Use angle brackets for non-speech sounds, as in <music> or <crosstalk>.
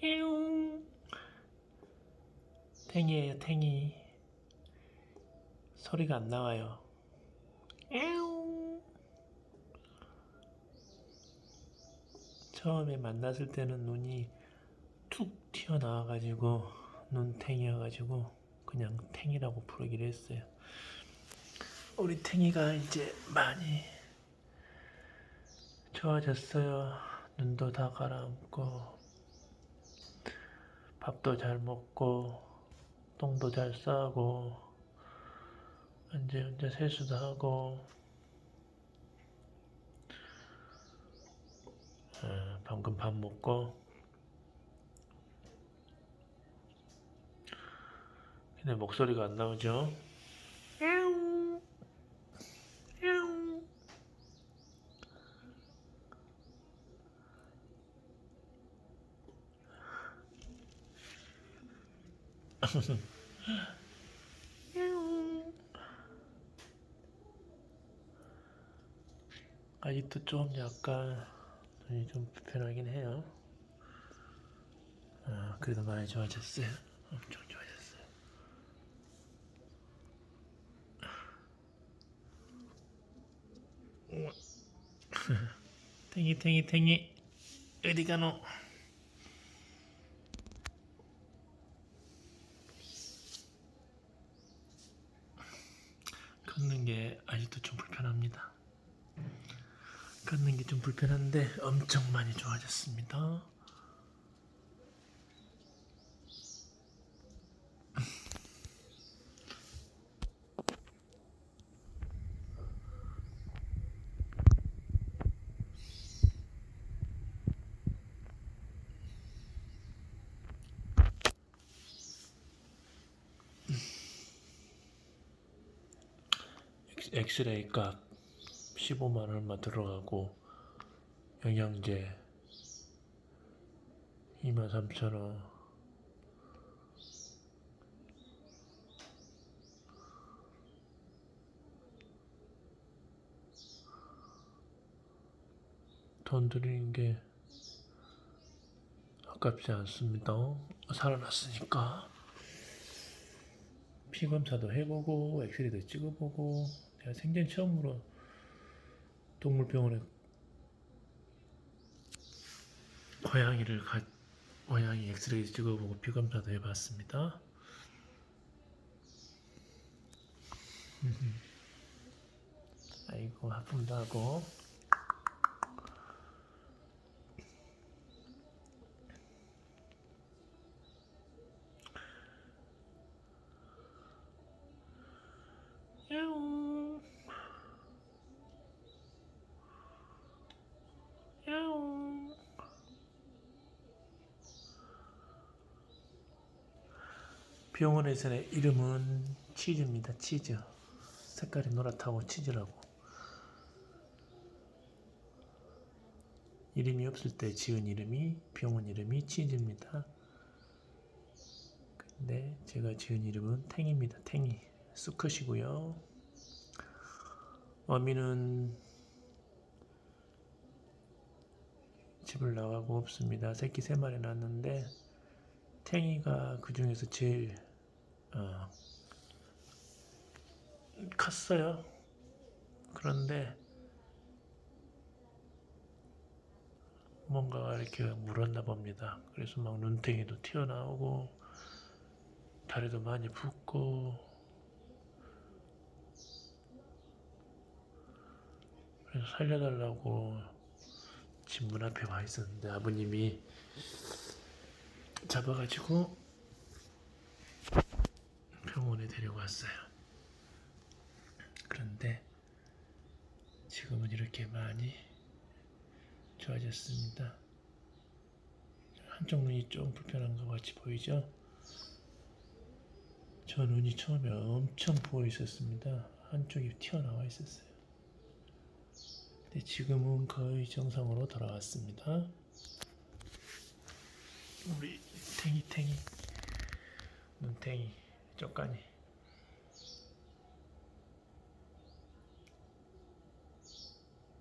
에옹. 탱이에요, 탱이. 소리가 안 나와요. 에옹. 처음에 만났을 때는 눈이 툭 튀어나와가지고 눈탱이여가지고 그냥 탱이라고 부르기로 했어요. 우리 탱이가 이제 많이 좋아졌어요. 눈도 다 가라앉고 밥도 잘 먹고 똥도 잘 싸고 언제 언제 세수도 하고 어, 방금 밥 먹고 근데 목소리가 안 나오죠? 야옹. 야옹. 야옹. 아직도 좀 약간 눈이 좀 불편하긴 해요. 아, 그래도 많이 좋아졌어요. 엄청 좋아졌어요. <laughs> 탱이 탱이 탱이 어디 가노? 걷는 게 아직도 좀 불편합니다. 걷는 게 좀 불편한데 엄청 많이 좋아졌습니다. 엑스- 엑스레이 값 15만 얼마 들어가고 영양제 2만 3천 원 돈 들이는 게 아깝지 않습니다. 살아났으니까 피 검사도 해보고 엑스레이도 찍어보고 내가 생전 처음으로 동물병원에 고양이를 가 고양이 엑스레이 찍어보고 피 검사도 해봤습니다. <laughs> 아이고 아픔도 하고 야옹 병원에서의 이름은 치즈입니다. 치즈. 색깔이 노랗다고 치즈라고. 이름이 없을 때 지은 이름이 병원 이름이 치즈입니다. 근데 제가 지은 이름은 탱입니다. 탱이. 수컷이고요. 어미는 집을 나가고 없습니다. 새끼 세 마리 낳았는데 탱이가 그 중에서 제일 어, 컸어요. 그런데 뭔가가 이렇게 물었나 봅니다. 그래서 막 눈탱이도 튀어나오고 다리도 많이 붓고 그래서 살려달라고 집 문 앞에 와 있었는데 아버님이 잡아가지고 병원에 데리고 왔어요. 그런데 지금은 이렇게 많이 좋아졌습니다. 한쪽 눈이 좀 불편한 것 같이 보이죠? 저 눈이 처음에 엄청 부어 있었습니다. 한쪽이 튀어나와 있었어요. 근데 지금은 거의 정상으로 돌아왔습니다. 우리 탱이 탱이 눈탱이 쪽가니